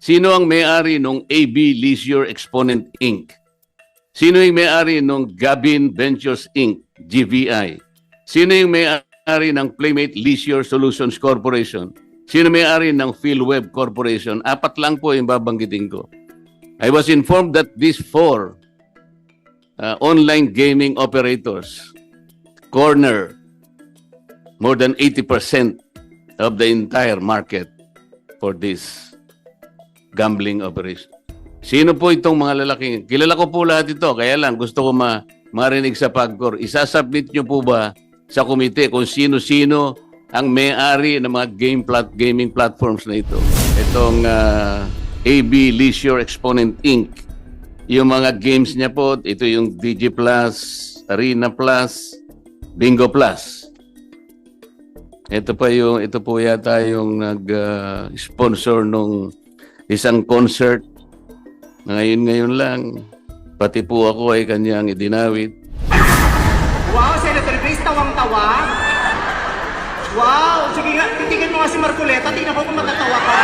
Sino ang may-ari ng AB Leisure Exponent Inc.? Sino yung may-ari ng Gabin Ventures Inc., GVI? Sino yung may-ari ng Playmate Leisure Solutions Corporation? Sino may-ari ng PhilWeb Corporation? Apat lang po yung babanggitin ko. I was informed that these four uh, online gaming operators corner more than 80% of the entire market for this gambling operation. Sino po itong mga lalaking? Kilala ko po lahat ito, kaya lang gusto ko ma marinig sa PAGCOR. Isasubmit nyo po ba sa komite kung sino-sino ang may-ari ng mga game plat gaming platforms na ito? Itong ah, AB Leisure Exponent Inc. Yung mga games niya po, ito yung DG Plus, Arena Plus, Bingo Plus. Ito pa yung ito po yata yung nag-sponsor nung isang concert na ngayon ngayon lang pati po ako ay kanyang idinawit. Wow, Senator Grace, tawang-tawa. Wow, sige nga, titingin mo nga si Marcoleta, tingnan ko kung matatawa ka.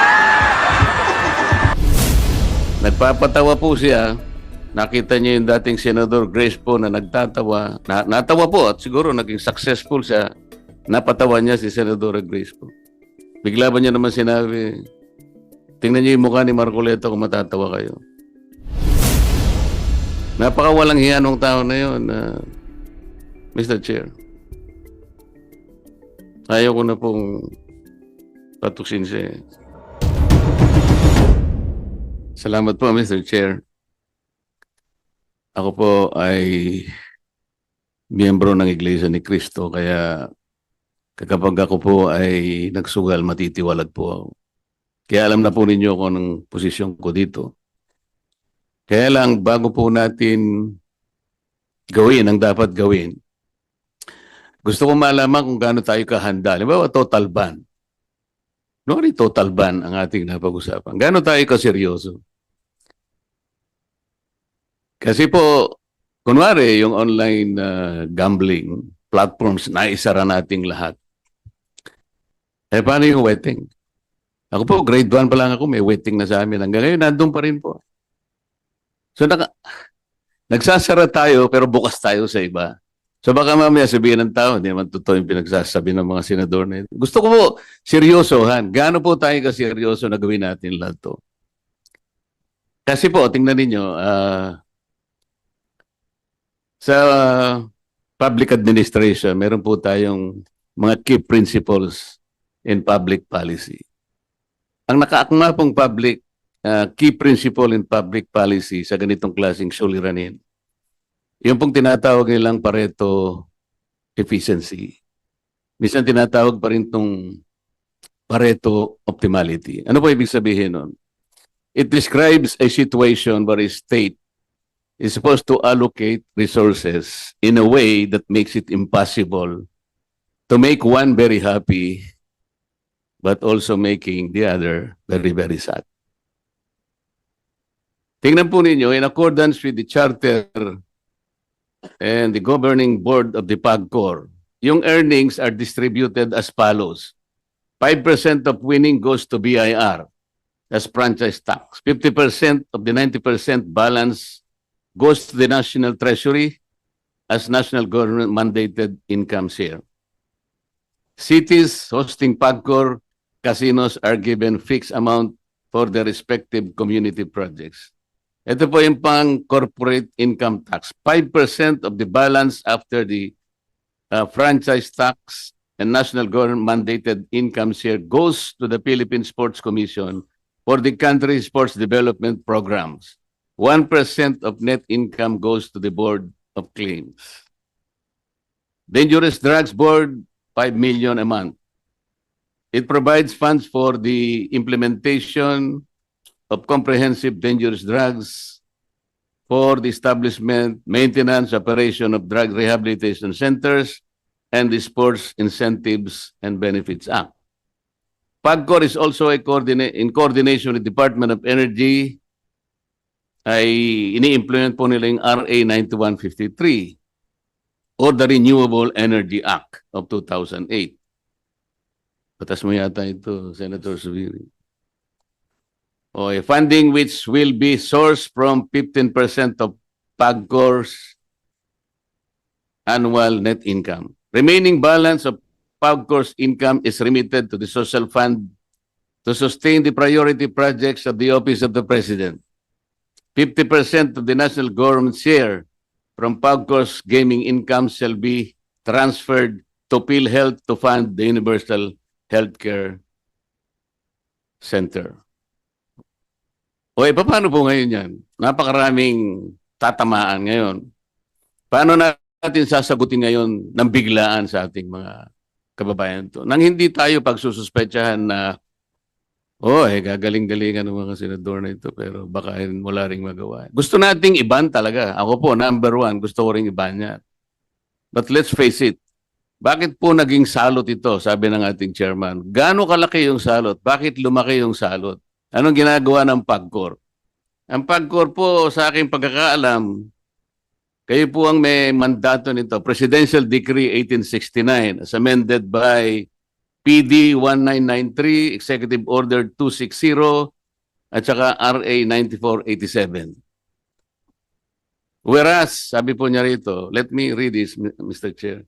Nagpapatawa po siya. Nakita niya yung dating Senador Grace po na nagtatawa. Na, natawa po at siguro naging successful siya. Napatawa niya si Senador Grace po. Bigla ba niya naman sinabi, tingnan niyo yung mukha ni Marcoleta kung matatawa kayo. Napakawalang hiya nung tao na yun, uh, Mr. Chair. Ayaw ko na pong patuksin siya. eh. Salamat po, Mr. Chair. Ako po ay miyembro ng Iglesia ni Cristo, kaya kapag ako po ay nagsugal, matitiwalag po ako. Kaya alam na po ninyo kung anong posisyon ko dito. Kaya lang, bago po natin gawin ang dapat gawin, gusto ko malaman kung gaano tayo kahanda. Halimbawa, total ban. No, ni total ban ang ating napag-usapan. Gaano tayo kaseryoso? Kasi po, kunwari, yung online uh, gambling platforms, naisara nating lahat. Eh, paano yung wetting? Ako po, grade 1 pa lang ako, may wetting na sa amin. Hanggang ngayon, nandun pa rin po. So, naka, nagsasara tayo, pero bukas tayo sa iba. So baka mamaya sabihin ng tao, hindi naman totoo yung pinagsasabi ng mga senador na ito. Gusto ko po, seryosohan. Gaano po tayo kaseryoso na gawin natin lahat to? Kasi po, tingnan ninyo, ah, sa public administration, meron po tayong mga key principles in public policy. Ang nakaakma pong public, ah, key principle in public policy sa ganitong klaseng suliranin, yung pong tinatawag nilang Pareto efficiency. Minsan tinatawag pa rin itong Pareto optimality. Ano po ibig sabihin nun? It describes a situation where a state is supposed to allocate resources in a way that makes it impossible to make one very happy but also making the other very, very sad. Tingnan po ninyo, in accordance with the charter and the governing board of the PAGCOR, yung earnings are distributed as follows. 5% of winning goes to BIR as franchise tax. 50% of the 90% balance goes to the National Treasury as national government mandated income share. Cities hosting PAGCOR casinos are given fixed amount for their respective community projects. Ito po yung pang corporate income tax. 5% of the balance after the uh, franchise tax and national government mandated income share goes to the Philippine Sports Commission for the country's sports development programs. 1% of net income goes to the Board of Claims. Dangerous Drugs Board, 5 million a month. It provides funds for the implementation of comprehensive dangerous drugs for the establishment, maintenance, operation of drug rehabilitation centers, and the Sports Incentives and Benefits Act. PAGCOR is also a coordinate, in coordination with the Department of Energy, ay ini-implement po nila yung RA 9153 or the Renewable Energy Act of 2008. Patas mo yata ito, Senator Subiri. O a funding which will be sourced from 15% of PAGCOR's annual net income. Remaining balance of PAGCOR's income is remitted to the social fund to sustain the priority projects of the Office of the President. 50% of the national government share from PAGCOR's gaming income shall be transferred to PhilHealth to fund the Universal Healthcare Center. O eh, paano po ngayon yan? Napakaraming tatamaan ngayon. Paano natin sasagutin ngayon ng biglaan sa ating mga kababayan to? Nang hindi tayo pagsususpetsahan na oh, eh, gagaling-galingan ng mga senador na ito pero baka wala ring magawa. Gusto nating iban talaga. Ako po, number one, gusto ko ring iban yan. But let's face it, bakit po naging salot ito, sabi ng ating chairman? Gaano kalaki yung salot? Bakit lumaki yung salot? Anong ginagawa ng PAGCOR? Ang PAGCOR po, sa aking pagkakaalam, kayo po ang may mandato nito. Presidential Decree 1869 as amended by PD 1993, Executive Order 260, at saka RA 9487. Whereas, sabi po niya rito, let me read this, Mr. Chair.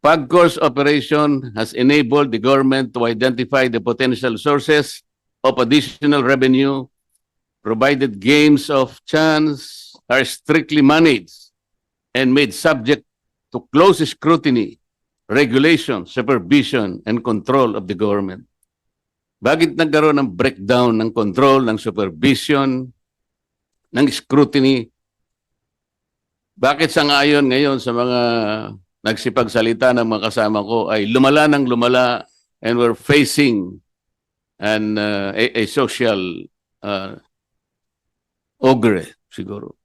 PAGCOR's operation has enabled the government to identify the potential sources of additional revenue provided games of chance are strictly managed and made subject to close scrutiny, regulation, supervision, and control of the government. Bakit nagkaroon ng breakdown ng control, ng supervision, ng scrutiny? Bakit sa ngayon ngayon sa mga nagsipagsalita ng mga kasama ko ay lumala ng lumala and we're facing an uh, a, a social uh, ogre siguro.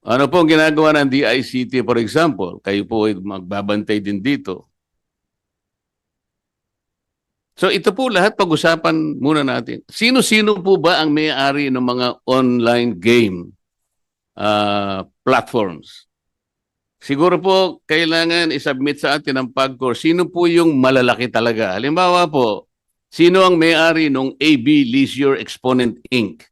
Ano po ang ginagawa ng DICT for example? Kayo po ay magbabantay din dito. So ito po lahat pag-usapan muna natin. Sino-sino po ba ang may-ari ng mga online game uh, platforms? Siguro po, kailangan isubmit sa atin ang PAGCOR. Sino po yung malalaki talaga? Halimbawa po, sino ang may-ari ng AB Leisure Exponent Inc.?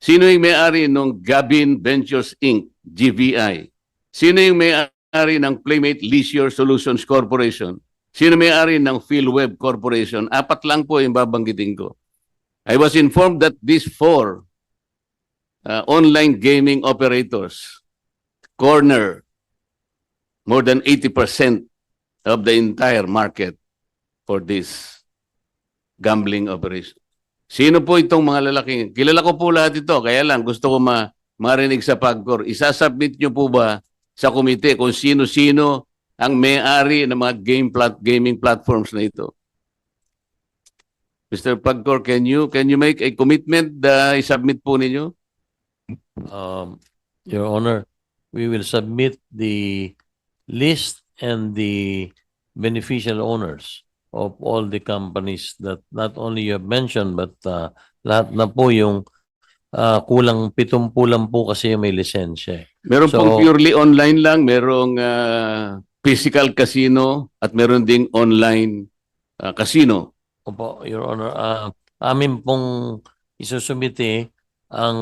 Sino yung may-ari ng Gabin Ventures Inc., GVI? Sino yung may-ari ng Playmate Leisure Solutions Corporation? Sino may-ari ng PhilWeb Corporation? Apat lang po yung babanggitin ko. I was informed that these four uh, online gaming operators corner more than 80% of the entire market for this gambling operation. Sino po itong mga lalaking? Kilala ko po lahat ito, kaya lang gusto ko ma marinig sa PAGCOR. Isasubmit nyo po ba sa komite kung sino-sino ang may-ari ng mga game plat gaming platforms na ito? Mr. PAGCOR, can you can you make a commitment na isubmit po ninyo? Um, Your Honor, we will submit the list and the beneficial owners of all the companies that not only you have mentioned but uh, lahat na po yung uh, kulang pitumpu lang po kasi yung may lisensya. Meron So- pong purely online lang, merong ah, physical casino at meron ding online ah, casino. Opo, Your Honor, ah, amin pong isusumite ang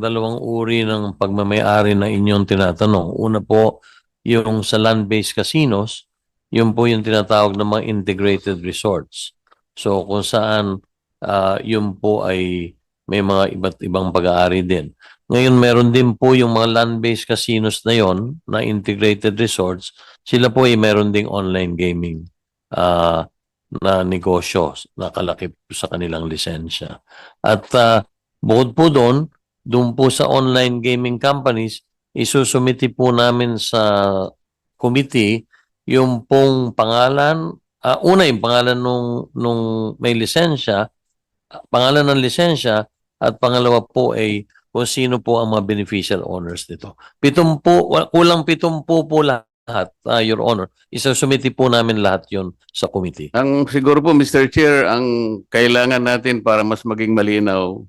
dalawang uri ng pagmamayari na inyong tinatanong. Una po, yung sa land-based casinos, yun po yung tinatawag ng mga integrated resorts. So kung saan ah, yun po ay may mga iba't ibang pag-aari din. Ngayon meron din po yung mga land-based casinos na yon na integrated resorts. Sila po ay meron ding online gaming. Ah, na negosyo na kalaki po sa kanilang lisensya. At ah, bukod po doon, doon po sa online gaming companies, isusumiti po namin sa committee yung pong pangalan, ah, una yung pangalan nung, nung may lisensya, pangalan ng lisensya, at pangalawa po ay kung sino po ang mga beneficial owners nito. Pitumpu, wa- kulang pitumpu po lahat, ah, Your Honor. Isusumiti po namin lahat yon sa committee. Ang siguro po Mr. Chair, ang kailangan natin para mas maging malinaw,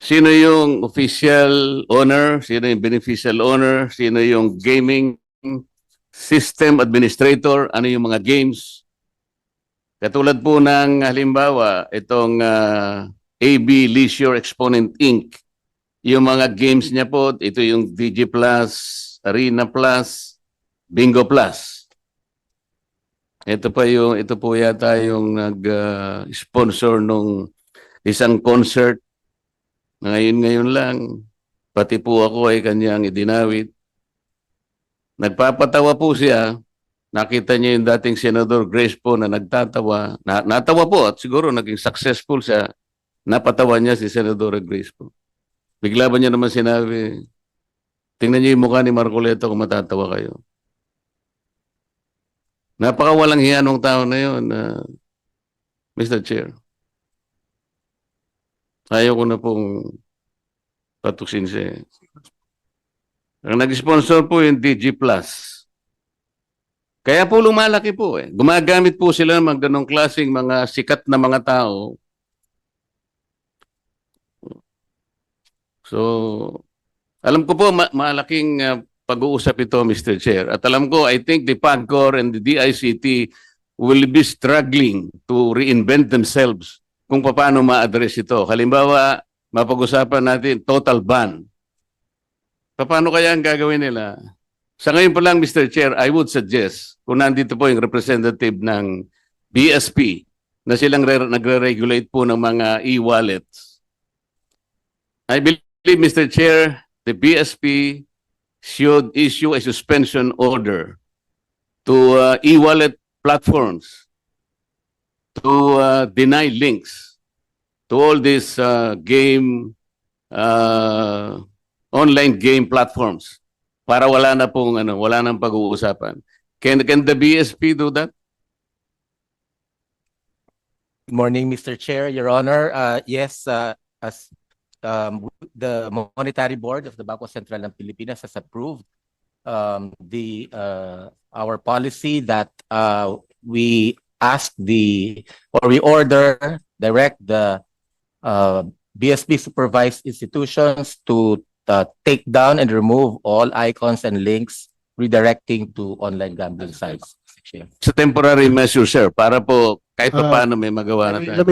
sino yung official owner, sino yung beneficial owner, sino yung gaming system administrator, ano yung mga games. Katulad po ng halimbawa, itong ah, AB Leisure Exponent Inc. Yung mga games niya po, ito yung DG Plus, Arena Plus, Bingo Plus. Ito pa yung ito po yata yung nag-sponsor nung isang concert. Ngayon ngayon lang pati po ako ay kanyang idinawit. Nagpapatawa po siya. Nakita niya yung dating Senador Grace po na nagtatawa. Na, natawa po at siguro naging successful siya. Napatawa niya si Senador Grace po. Bigla ba niya naman sinabi, tingnan niyo yung mukha ni Marcoleta kung matatawa kayo. Napakawalang hiya nung tao na yun, uh, Mr. Chair. Ayaw ko na pong patuksin siya. Ang nag-sponsor po yung DG Plus. Kaya po lumalaki po eh. Gumagamit po sila ng mga ganong klaseng mga sikat na mga tao. So, alam ko po ma- malaking uh, pag-uusap ito, Mr. Chair. At alam ko, I think the PAGCOR and the DICT will be struggling to reinvent themselves kung paano ma-address ito. Halimbawa, mapag-usapan natin total ban. Paano kaya ang gagawin nila? Sa ngayon pa lang, Mr. Chair, I would suggest, kung nandito po yung representative ng BSP, na silang re- nagre-regulate po ng mga e-wallets. I believe, Mr. Chair, the BSP should issue a suspension order to uh, e-wallet platforms to deny links to all these uh, game uh, online game platforms para wala na pong ano wala nang pag-uusapan can can the BSP do that Good morning, Mr. Chair, Your Honor. Uh, yes, uh, as um, the Monetary Board of the Bangko Sentral ng Pilipinas has approved um, the uh, our policy that uh, we ask the or we order direct the uh, BSP supervised institutions to uh, take down and remove all icons and links redirecting to online gambling sites. Sa temporary measure sir para po kahit pa Ah, paano may magawa na tayo